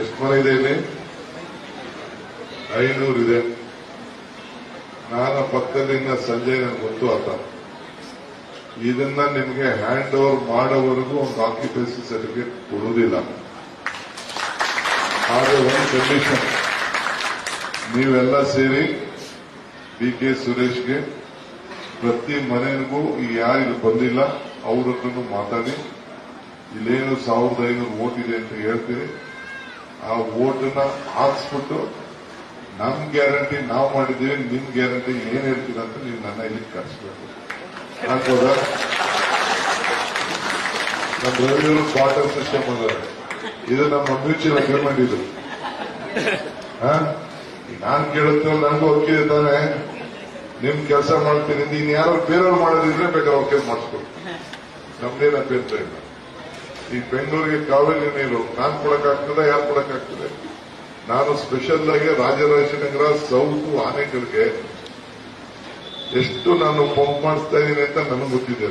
ಎಷ್ಟು ಮನೆ ಇದೆ ಇಲ್ಲಿ? ಐನೂರು ಇದೆ. ನಾನು ಪಕ್ಕದಿಂದ ಸಂಜೆ ನನಗೆ ಗೊತ್ತು ಆತ. ಇದನ್ನ ನಿಮಗೆ ಹ್ಯಾಂಡ್ ಓವರ್ ಮಾಡೋವರೆಗೂ ಒಂದು ಆಕ್ಯುಪೆನ್ಸಿ ಸರ್ಟಿಫಿಕೇಟ್ ಕೊಡುವುದಿಲ್ಲ ಆದರೆ ಒಂದು ಕಂಡೀಷನ್ ನೀವೆಲ್ಲ ಸೇರಿ ಡಿ ಕೆ ಸುರೇಶ್ಗೆ ಪ್ರತಿ ಮನೆಗೂ ಈ ಯಾರು ಬಂದಿಲ್ಲ ಅವ್ರ ಹತ್ರನೂ ಮಾತಾಡಿ. ಇಲ್ಲೇನು ಸಾವಿರದ ಐನೂರು ಓಟ್ ಇದೆ ಅಂತ ಹೇಳ್ತೀರಿ. ಆ ಓಟನ್ನ ಹಾಕ್ಸ್ಬಿಟ್ಟು ನಮ್ ಗ್ಯಾರಂಟಿ ನಾವು ಮಾಡಿದ್ದೀವಿ, ನಿಮ್ ಗ್ಯಾರಂಟಿ ಏನ್ ಹೇಳ್ತೀರ ಅಂತ ನೀವು ನನ್ನ ಇಲ್ಲಿ ಕಳಿಸ್ಬೇಕು ಹಾಕ್ಬೋದಾ? ನಮ್ಮ ರೆವಿನ್ಯೂ ಕ್ವಾರ್ಟರ್ ಸಿಸ್ಟಮ್ ಅದ ಇದು ನಮ್ಮ ಮ್ಯೂಚುವಲ್ ಅಗ್ರಿಮೆಂಟ್ ಇದು. ನಾನ್ ಕೇಳುತ್ತೆ ನನಗೂ ಒಪ್ಪಿದೆ ತಾನೆ. ನಿಮ್ ಕೆಲಸ ಮಾಡ್ತೀನಿ, ನೀನ್ ಯಾರೋ ಬೇರೆಯವ್ರು ಮಾಡೋದಿದ್ರೆ ಬೇಕಾದ್ರೆ ಓಕೆ ಮಾಡಿಸ್ಕೊಡು ನಮ್ದೇನ ಅಭ್ಯಂತರ ಇಲ್ಲ ಈ ಬೆಂಗಳೂರಿಗೆ ಕಾವೇರಿ ನೀರು, ನಾನ್ ಕೊಡಕ್ಕಾಗ್ತದೆ, ಯಾರು ಕೊಡಕ್ಕಾಗ್ತದೆ? ನಾನು ಸ್ಪೆಷಲ್ ಆಗಿ ರಾಜರಾಜನಗರ, ಸೌತ್, ಆನೆಗಳಿಗೆ ಎಷ್ಟು ನಾನು ಪಂಪ್ ಮಾಡಿಸ್ತಾ ಇದ್ದೀನಿ ಅಂತ ನನಗೆ ಗೊತ್ತಿದೆ.